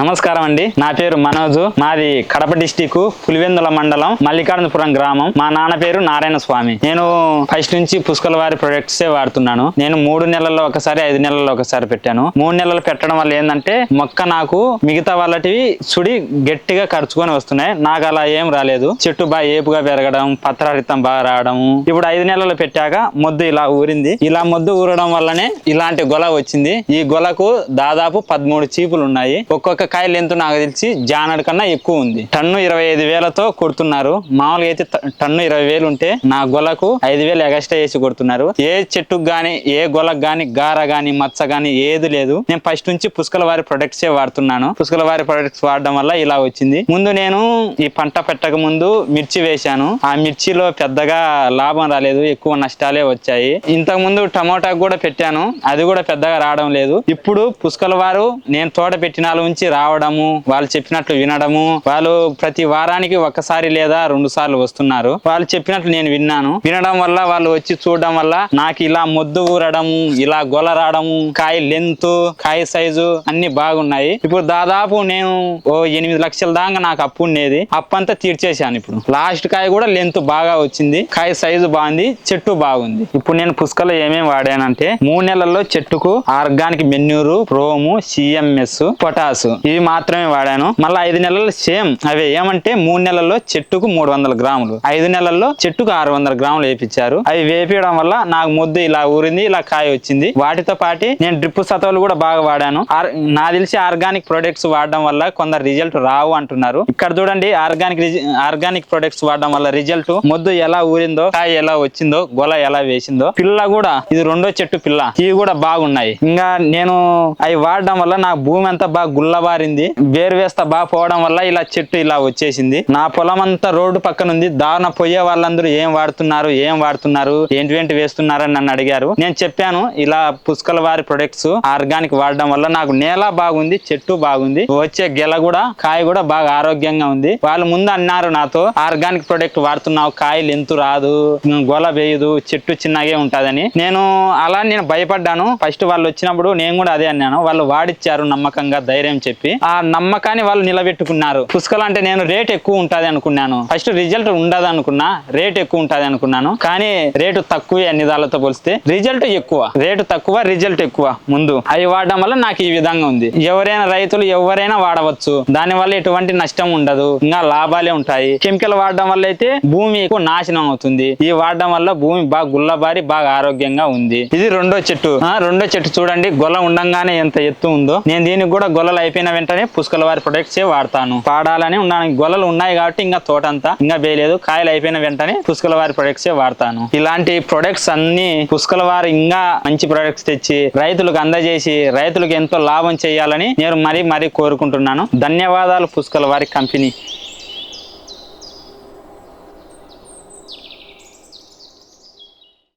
నమస్కారం అండి. నా పేరు మనోజు. మాది కడప డిస్టిక్ పులివెందుల మండలం మల్లికార్జునపురం గ్రామం. మా నాన్న పేరు నారాయణ స్వామి. నేను ఫస్ట్ నుంచి పుష్కల వారి ప్రొడక్ట్స్ వాడుతున్నాను. నేను మూడు నెలల్లో ఒకసారి ఐదు నెలల్లో ఒకసారి పెట్టాను. మూడు నెలలు పెట్టడం వల్ల ఏంటంటే మొక్క నాకు మిగతా వాళ్ళటివి సుడి గట్టిగా ఖర్చుకొని వస్తున్నాయి. నాకు అలా ఏం రాలేదు. చెట్టు బాగా ఏపుగా పెరగడం పత్రహరితం బాగా రావడం. ఇప్పుడు ఐదు నెలలు పెట్టాక మొద్దు ఇలా ఊరింది. ఇలా మొద్దు ఊరడం వల్లనే ఇలాంటి గొల వచ్చింది. ఈ గొలకు దాదాపు పదమూడు చీపులు ఉన్నాయి ఒక్కొక్క కాయ లెంత్ నాకు తెలిసి జానడు కన్నా ఎక్కువ ఉంది. టన్ను ఇరవై ఐదు వేలతో కొడుతున్నారు. మామూలుగా అయితే టన్ను ఇరవై వేలు ఉంటే నా గొలకు ఐదు వేలు ఎగస్ట్రా వేసి కొడుతున్నారు. ఏ చెట్టుకు గానీ ఏ గొలకు గాని గార గాని మచ్చ గాని ఏది లేదు. నేను ఫస్ట్ నుంచి పుష్కల వారి ప్రొడక్ట్స్ వాడుతున్నాను. పుష్కల వారి ప్రొడక్ట్స్ వాడడం వల్ల ఇలా వచ్చింది. ముందు నేను ఈ పంట పెట్టక ముందు మిర్చి వేశాను. ఆ మిర్చిలో పెద్దగా లాభం రాలేదు ఎక్కువ నష్టాలే వచ్చాయి. ఇంతకు ముందు టమోటా కూడా పెట్టాను. అది కూడా పెద్దగా రావడం లేదు. ఇప్పుడు పుష్కల వారు నేను తోట పెట్టిన వాళ్ళ నుంచి రావడము వాళ్ళు చెప్పినట్లు వినడము. వాళ్ళు ప్రతి వారానికి ఒక్కసారి లేదా రెండు సార్లు వస్తున్నారు. వాళ్ళు చెప్పినట్లు నేను విన్నాను. వినడం వల్ల వాళ్ళు వచ్చి చూడడం వల్ల నాకు ఇలా మొద్దు ఊరడము ఇలా గొల రావడము కాయ లెంత్ కాయ సైజు అన్ని బాగున్నాయి. ఇప్పుడు దాదాపు నేను ఓ ఎనిమిది లక్షల దాకా నాకు అప్పు ఉండేది. అప్పు అంతా తీర్చేశాను ఇప్పుడు. లాస్ట్ కాయ కూడా లెంత్ బాగా వచ్చింది. కాయ సైజు బాగుంది చెట్టు బాగుంది. ఇప్పుడు నేను పుష్కలో ఏమేమి వాడానంటే మూడు నెలల్లో చెట్టుకు organic manure PROM CMS potash. ఇవి మాత్రమే వాడాను. మళ్ళీ ఐదు నెలలు సేమ్ అవి ఏమంటే మూడు నెలల్లో చెట్టుకు మూడు వందల గ్రాములు. ఐదు నెలల్లో చెట్టుకు ఆరు వందల గ్రాములు వేపించారు. అవి వేపించడం వల్ల నాకు ముద్దు ఇలా ఊరింది ఇలా కాయ వచ్చింది. వాటితో పాటు నేను డ్రిప్ సతవులు కూడా బాగా వాడాను. నా తెలిసి ఆర్గానిక్ ప్రొడక్ట్స్ వాడడం వల్ల కొందరు రిజల్ట్ రావు అంటున్నారు. ఇక్కడ చూడండి ఆర్గానిక్ ఆర్గానిక్ ప్రొడక్ట్స్ వాడడం వల్ల రిజల్ట్ మొద్దు ఎలా ఊరిందో కాయ ఎలా వచ్చిందో గొల ఎలా వేసిందో పిల్ల కూడా ఇది రెండో చెట్టు పిల్ల. ఇవి కూడా బాగున్నాయి. ఇంకా నేను అవి వాడడం వల్ల నా భూమి అంతా బాగా గుల్లబారింది వేరు వేస్తా బాగా పోవడం వల్ల ఇలా చెట్టు ఇలా వచ్చేసింది. నా పొలం అంతా రోడ్డు పక్కన ఉంది దారుణ పోయే వాళ్ళందరూ ఏం వాడుతున్నారు ఏం వాడుతున్నారు ఏంటి ఏంటి వేస్తున్నారని నన్ను అడిగారు. నేను చెప్పాను ఇలా పుష్కల వారి ప్రొడక్ట్స్ ఆర్గానిక్ వాడడం వల్ల నాకు నేల బాగుంది చెట్టు బాగుంది వచ్చే గెల కూడా కాయ కూడా బాగా ఆరోగ్యంగా ఉంది. వాళ్ళు ముందు అన్నారు నాతో ఆర్గానిక్ ప్రొడక్ట్ వాడుతున్నావు కాయలు ఎంత రాదు గొల వేయదు చెట్టు చిన్నగే ఉంటదని. నేను అలా నేను భయపడ్డాను. ఫస్ట్ వాళ్ళు వచ్చినప్పుడు నేను కూడా అదే అన్నాను. వాళ్ళు వాడిచ్చారు నమ్మకంగా ధైర్యం చెప్పి. ఆ నమ్మకాన్ని వాళ్ళు నిలబెట్టుకున్నారు. పుష్కలు అంటే నేను రేట్ ఎక్కువ ఉంటుంది అనుకున్నాను. ఫస్ట్ రిజల్ట్ ఉండదు అనుకున్నా రేట్ ఎక్కువ ఉంటుంది అనుకున్నాను. కానీ రేటు తక్కువే అన్ని పోలిస్తే. రిజల్ట్ ఎక్కువ. రేటు తక్కువ రిజల్ట్ ఎక్కువ ముందు. అవి వాడడం వల్ల నాకు ఈ విధంగా ఉంది. ఎవరైనా రైతులు ఎవరైనా వాడవచ్చు. దాని వల్ల ఎటువంటి నష్టం ఉండదు. ఇంకా లాభాలే ఉంటాయి. కెమికల్ వాడడం వల్ల అయితే భూమి ఎక్కువ నాశనం అవుతుంది. ఈ వాడడం వల్ల భూమి బాగా గుల్లబారి బాగా ఆరోగ్యంగా ఉంది. ఇది రెండో చెట్టు. ఆ, రెండో చెట్టు చూడండి. గొల్ల ఉండంగానే ఎంత ఎత్తు ఉందో. నేను దీనికి కూడా గొల్లలు అయిపోయిన వెంటనే పుష్కల వారి ప్రొడక్ట్స్ వాడతాను. పాడాలని ఉన్నాను గొలలు ఉన్నాయి కాబట్టి ఇంకా తోటంతా ఇంకా వేయలేదు. కాయలు అయిపోయిన వెంటనే పుష్కల వారి ప్రొడక్ట్స్ వాడతాను. ఇలాంటి ప్రొడక్ట్స్ అన్ని పుష్కల వారు ఇంకా మంచి ప్రొడక్ట్స్ తెచ్చి రైతులకు అందజేసి రైతులకు ఎంతో లాభం చేయాలని నేను మరీ మరీ కోరుకుంటున్నాను. ధన్యవాదాలు పుష్కల వారి కంపెనీ